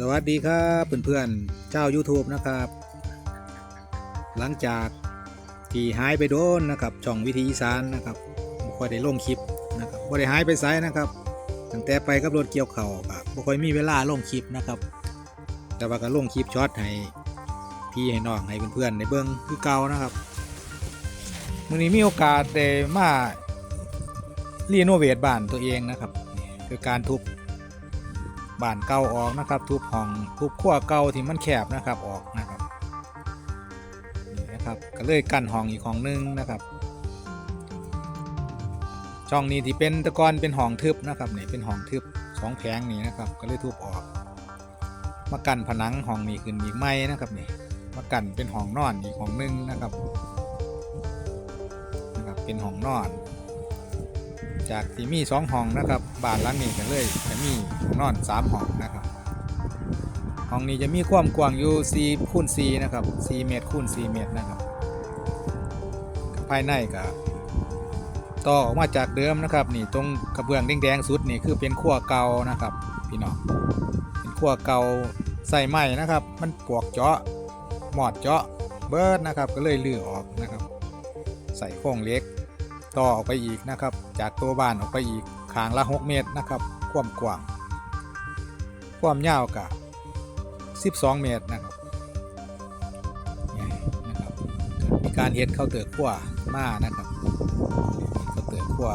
สวัสดีครับเพื่อนๆเจ้า YouTube นะครับ หลังจากที่หายไปโดนนะครับช่องวิธีอีสานนะครับบ่ค่อยได้ลงคลิปนะครับบ่ได้หายไปไสนะครับตั้งแต่ไปกับรถเกี่ยวเข่าครับบ่ค่อยมีเวลาลงคลิปนะครับ แต่ว่าก็ลงคลิปช็อตให้พี่ให้น้องให้เพื่อนๆในเบื้องคือเก่านะครับมื้อนี้มีโอกาสได้มารีโนเวทบ้านตัวเองนะครับคือการทุบ บ้านเก่าออกนะครับทุบห้องทุบขั้วเก่าที่มันแคบนะครับออกนะครับนี่นะครับก็เลยกั้นห้องอีกห้องนึงนะครับ ช่องนี้ที่เป็นตะกอนเป็นห้องทึบนะครับนี่เป็นห้องทึบสองแผงนี่นะครับก็เลยทุบออก มากั้นผนังห้องนี้ขึ้นอีกไม่นะครับนี่มากั้นเป็นห้องนอนอีกห้องนึงนะครับนะครับเป็นห้องนอน จากที่มีสองห้องนะครับ บ้านหลังนี้ก็เลยจะมีห้องนอนสามห้องนะครับห้องนี้จะมีความกว้างอยู่4คูณ4นะครับ4เมตรคูณ4เมตรนะครับ ภายในก็ต่อออกมาจากเดิมนะครับ นี่ตรงกระเบื้องแดงๆสุดนี่คือเป็นขั้วเก่านะครับ พี่น้องเป็นขั้วเก่าใส่ไม้นะครับ มันปวกเจาะหมอดเจาะเบิร์ดนะครับ ก็เลยลื้อออกนะครับ ใส่โครงเล็กต่อออกไปอีกนะครับ จากตัวบ้านออกไปอีก ขางละ 6 เมตรนะครับ ความกว้าง ความยาวกะ12 เมตรนะครับนะครับ มีการเฮ็ดเข้าวเตือกขั้วมานะครับเข้าวเตือกขั้ว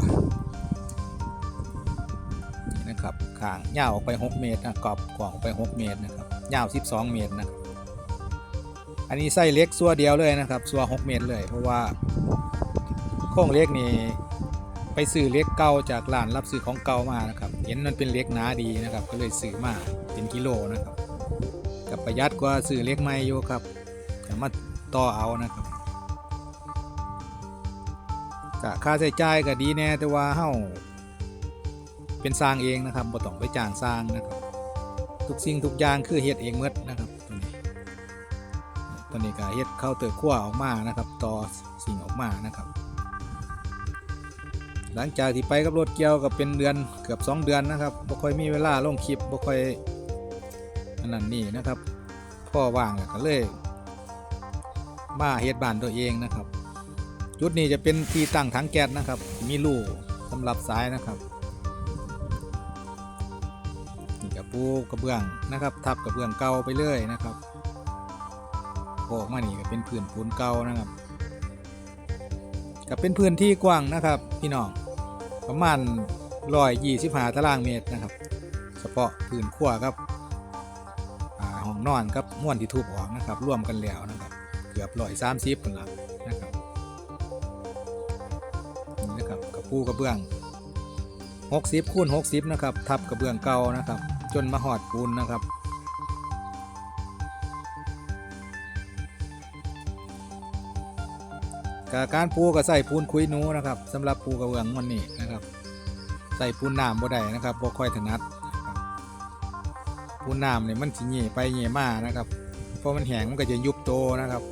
นี่นะครับขางยาวออกไป 6 เมตรนะกรอบกว้างออกไป 6 เมตรนะครับยาว 12 เมตรนะครับอันนี้ไส้เล็กซัวเดียวเลยนะครับซัว6 เมตรเลย เพราะว่าโครงเล็กนี่ ไปซื้อเล็กเก่าจากร้านรับซื้อของเก่ามานะครับ เห็นมันเป็นเล็กหนาดีนะครับ ก็เลยซื้อมาเป็นกิโลนะครับกับประหยัดกว่าซื้อเล็กใหม่อยู่ครับแต่มารถต่อเอานะครับกค่าใช้จ่ายก็ดีแน่แต่ว่าเฮาเป็นสร้างเองนะครับบ่ต้องไปจ้างสร้างนะครับ ทุกสิ่งทุกอย่างคือเฮ็ดเองหมดนะครับตัวนี้ตัวนี้ก็เฮ็ดเข้าวเตอขั้วออกมานะครับ ต่อสิ่งออกมานะครับ หลังจากที่ไปกับรถเกี่ยวกับเป็นเดือนเกือบ 2 เดือนนะครับบ่ค่อยมีเวลาลงคลิปบ่ค่อยอันนั้นนี่นะครับพ่อว่างแล้วก็เลยมาเฮ็ดบ้านตัวเองนะครับ จุดนี้จะเป็นที่ตั้งถังแก๊สนะครับ มีรูสำหรับสายนะครับนี่กับปูกระเบื้องนะครับ ทับกระเบื้องเก่าไปเรื่อยนะครับออกมานี่ก็เป็นพื้นปูนเก่านะครับก็เป็นพื้นที่กว้างนะครับ พี่น้อง ประมาณร้อยยี่สิบห้าตารางเมตรนะครับ เฉพาะพื้นขั้วครับห้องนอนครับม้วนที่ทุบออกนะครับร่วมกันแล้วนะครับ เกือบร้อยสามสิบคนละนะครับนี่นะครับกระปูกระเบื้องหกสิบคูณหกสิบนะครับทับกระเบื้องเก่านะครับ จนมาหอดปูนนะครับ กการปูก็ใส่ปูนคุยหนูนะครับสำหรับปูกระเบื้องมันนี่นะครับ ใส่ปูนน้ำบ่ได้นะครับบ่ค่อยถนัดปูนน้ำเนี่ยมันสิเหย่ไปเหย่มานะครับเพราะมันแห้งมันก็จะยุบโตนะครับ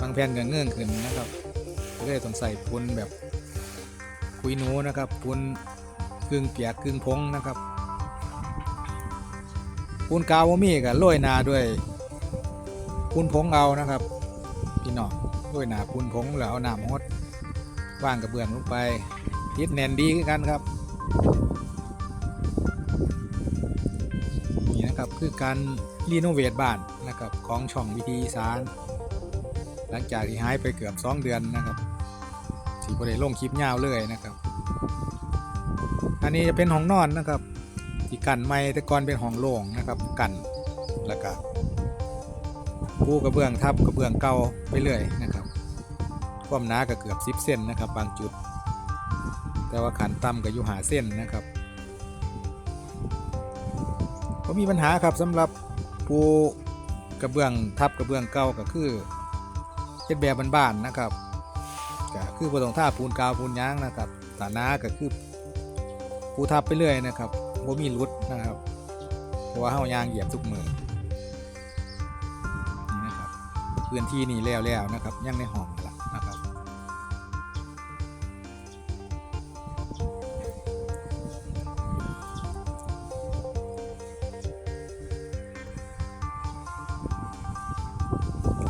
บางแผ่นก็เงื่อนขึ้นนะครับก็เลยต้องใส่ปูนแบบคุยหนูนะครับปูนกึ่งเปียกกึ่งพงนะครับปูนกาวบ่มีก็โรยนาด้วยปูนพงเอานะครับพี่น้อง ด้วยหนาปูนผงแล้วเอาหนามดว่างกระเบื้องลงไปทิดแน่นดีกันครับ นี่นะครับคือการรีโนเวทบ้านนะครับของช่องวิธีสาร หลังจากที่หายไปเกือบ 2 เดือนนะครับที่บริลงคลิปยาวเลยนะครับ อันนี้จะเป็นห้องนอนนะครับที่กันไม้แต่ก่อนเป็นห้องโล่งนะครับกันแล้วก็ปูกระเบื้องทับกระเบื้องเก่าไปเรื่อยนะครับ ความหนาก็เกือบ 10เส้นนะครับ บางจุด แต่ว่าขันต่ำก็อยู่หาเส้นนะครับก็มีปัญหาครับสำหรับปูกระเบื้องทับกระเบื้องเก่าก็คือเป็นแบบบ้านๆนะครับก็คือบ่ต้องท่าปูนกาวปูนยางนะครับตาหนาก็คือปูทับไปเรื่อยนะครับบ่มีรุดนะครับเพราะว่าเฮายางเหยียบทุกมือนี่นะครับพื้นที่นี่แล้วแล้วนะครับยังในห้องละนะครับ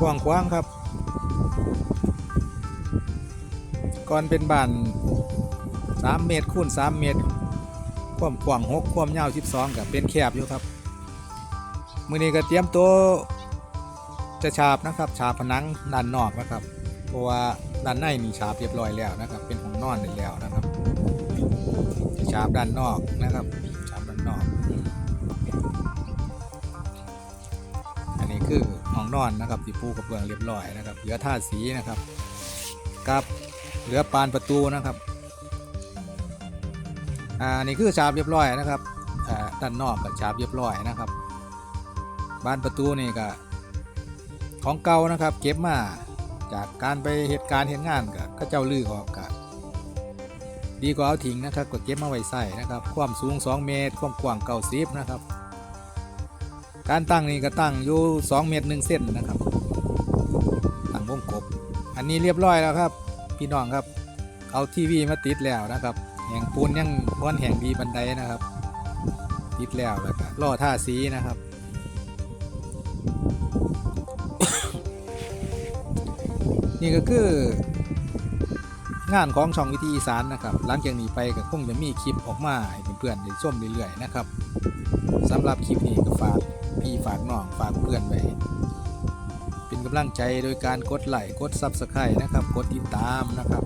ว้างขวางครับ ก่อนเป็นบ้าน3 เมตรคูณ3เมตร ความกว้าง6ความยาว 12กับเป็นแคบอยู่ครับ มื้อนี้ก็เตรียมตัวจะฉาบนะครับฉาบผนังด้านนอกนะครับ เพราะว่าด้านในนี่ฉาบเรียบร้อยแล้วนะครับ เป็นห้องนอนได้แล้วนะครับฉาบด้านนอกนะครับฉาบด้านนอก องนอนนะครับที่ปูกระเบื้องเรียบร้อยนะครับเหลือท่าสีนะครับกับเหลือปานประตูนะครับอ่านี่คือฉาบเรียบร้อยนะครับอ่าด้านนอกกับฉาบเรียบร้อยนะครับ บานประตูนี่ก็ของเก่านะครับ เก็บมาจากการไปเหตุการณ์เหตุงานกับก็เจ้าลือออกกะดีกว่าเอาทิ้งนะครับก็เก็บมาไว้ใส่นะครับ ความสูง 2 เมตร ความกว้างเก้าสิบนะครับ การตั้งนี่ก็ตั้งอยู่2เมตร1เส้นนะครับตั้งวงกบ อันนี้เรียบร้อยแล้วครับ พี่น้องครับเอาทีวีมาติดแล้วนะครับแห่งปูนยังบ้อนแห่งดีบันไดนะครับ ติดแล้วแล้วก็ล่อท่าสีนะครับนี่ก็คืองานของช่องวิธีอีสานนะครับ หลังจากนี้ไปก็คงจะมีคลิปออกมาให้เพื่อนๆได้ชมเรื่อยๆนะครับสำหรับคลิปนี้ก็ฝาก พี่ฝากน้องฝากเพื่อนไปเป็นกำลังใจโดยการกดไลค์กดซับสไครต์นะครับ กดติดตามนะครับ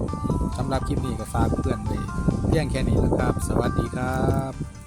สำหรับคลิปนี้ก็ฝากเพื่อนไปเพียงแค่นี้นะครับ สวัสดีครับ